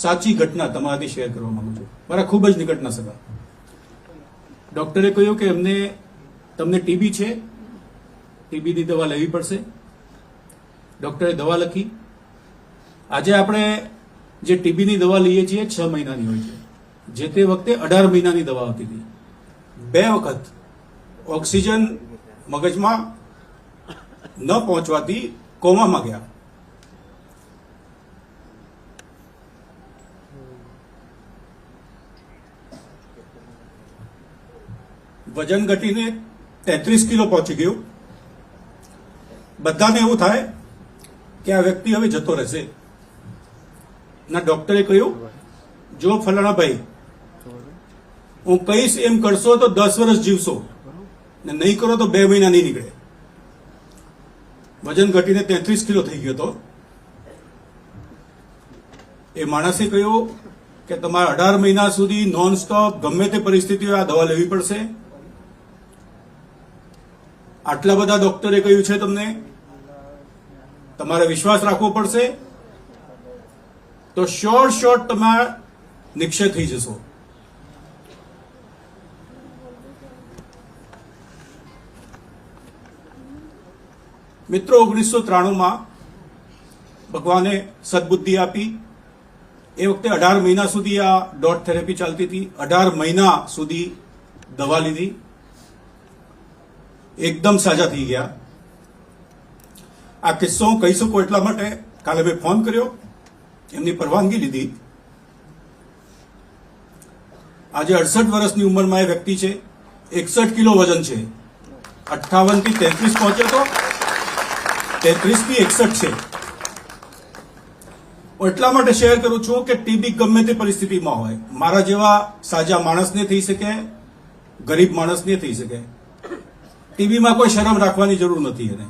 સાચી ઘટના તમારાથી શેર કરવા માંગુ છું. મારા ખૂબ જ નિકટના સગા. ડોક્ટરે કહ્યું કે એમને, તમને ટીબી છે. ટીબીની દવા લેવી પડશે. ડોક્ટરે દવા લખી. આજે આપણે જે ટીબીની દવા લઈએ છીએ, છ મહિનાની હોય છે. જે તે વખતે અઢાર મહિનાની દવા આવતી હતી. બે વખત ઓક્સિજન મગજમાં ન પહોંચવાથી કોમામાં ગયા. વજન ઘટીને તેત્રીસ કિલો પહોંચી ગયું. બધાને એવું થાય કે આ વ્યક્તિ હવે જતો રહેશે. ના, ડોક્ટરે કહ્યું, જો ફલાણા ભાઈ, હું કહીશ એમ કરશો તો દસ વર્ષ જીવશો ને નહીં કરો તો બે મહિના નહીં નીકળે. વજન ઘટીને તેત્રીસ કિલો થઈ ગયો હતો એ માણસે કહ્યું કે તમારે અઢાર મહિના સુધી નોન સ્ટોપ ગમે તે પરિસ્થિતિ આ દવા લેવી પડશે. આટલા બધા ડોક્ટરે કહ્યું છે તમને? તમારે વિશ્વાસ રાખવો પડશે? તો શોર્ટ શોર્ટ તમે નિક્ષય થઈ જશો. મિત્રો, ઓગણીસો ત્રાણુંમાં ભગવાને સદબુદ્ધિ આપી. એ વખતે અઢાર મહિના સુધી આ ડોટ થેરેપી ચાલતી હતી. અઢાર મહિના સુધી દવા લીધી. એકદમ સાજા થઈ ગયા. આ કિસ્સો હું કહી શકું એટલા માટે કાલે મેં ફોન કર્યો, એમની પરવાનગી લીધી. આજે અડસઠ વર્ષની ઉંમરમાં એ વ્યક્તિ છે, એકસઠ કિલો વજન છે. અઠાવનથી તેત્રીસ પહોંચ્યો તો તેત્રીસથી એકસઠ છે. હું એટલા માટે શેર કરું છું કે ટીબી ગમે તે પરિસ્થિતિમાં હોય. મારા જેવા સાજા માણસને થઈ શકે, ગરીબ માણસને થઈ શકે. ટીબીમાં કોઈ શરમ રાખવાની જરૂર નથી એને.